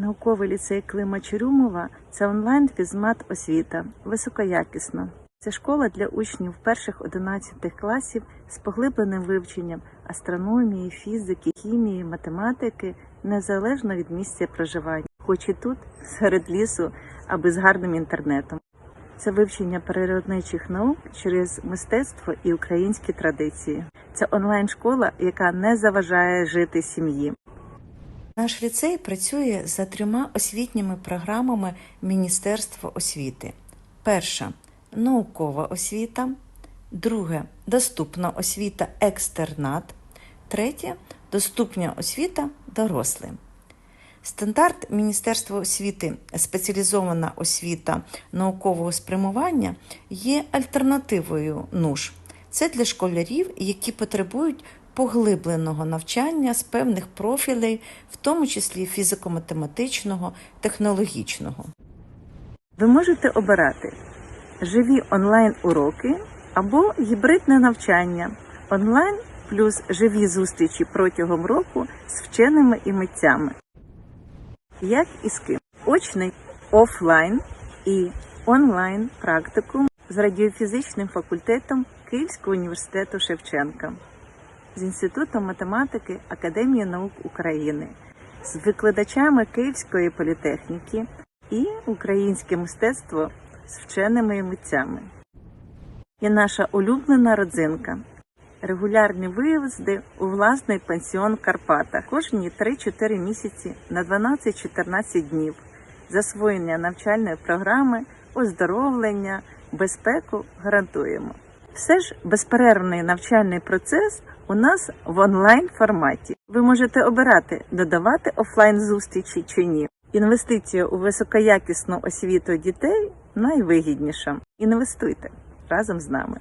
Науковий ліцей Клима Чорюмова це онлайн фізмат освіта, високоякісна. Це школа для учнів перших 11 класів з поглибленим вивченням астрономії, фізики, хімії, математики, незалежно від місця проживання, хоч і тут, серед лісу, аби з гарним інтернетом. Це вивчення природничих наук через мистецтво і українські традиції. Це онлайн-школа, яка не заважає жити сім'ї. Наш ліцей працює за трьома освітніми програмами Міністерства освіти. Перша наукова освіта, друге доступна освіта екстернат, третє доступна освіта дорослим. Стандарт Міністерства освіти спеціалізована освіта наукового спрямування є альтернативою НУШ. Це для школярів, які потребують поглибленого навчання з певних профілей, в тому числі фізико-математичного, технологічного. Ви можете обирати живі онлайн-уроки або гібридне навчання онлайн плюс живі зустрічі протягом року з вченими і митцями. Як і з ким? Очний офлайн і онлайн практикум з радіофізичним факультетом Київського університету Шевченка, з Інститутом математики Академії наук України, з викладачами Київської політехніки і українське мистецтво з вченими і митцями. І наша улюблена родзинка регулярні виїзди у власний пансіон в Карпатах кожні 3-4 місяці на 12-14 днів, засвоєння навчальної програми, оздоровлення, безпеку гарантуємо. Все ж безперервний навчальний процес у нас в онлайн форматі. Ви можете обирати додавати офлайн зустрічі чи ні. Інвестиція у високоякісну освіту дітей найвигідніша. Інвестуйте разом з нами.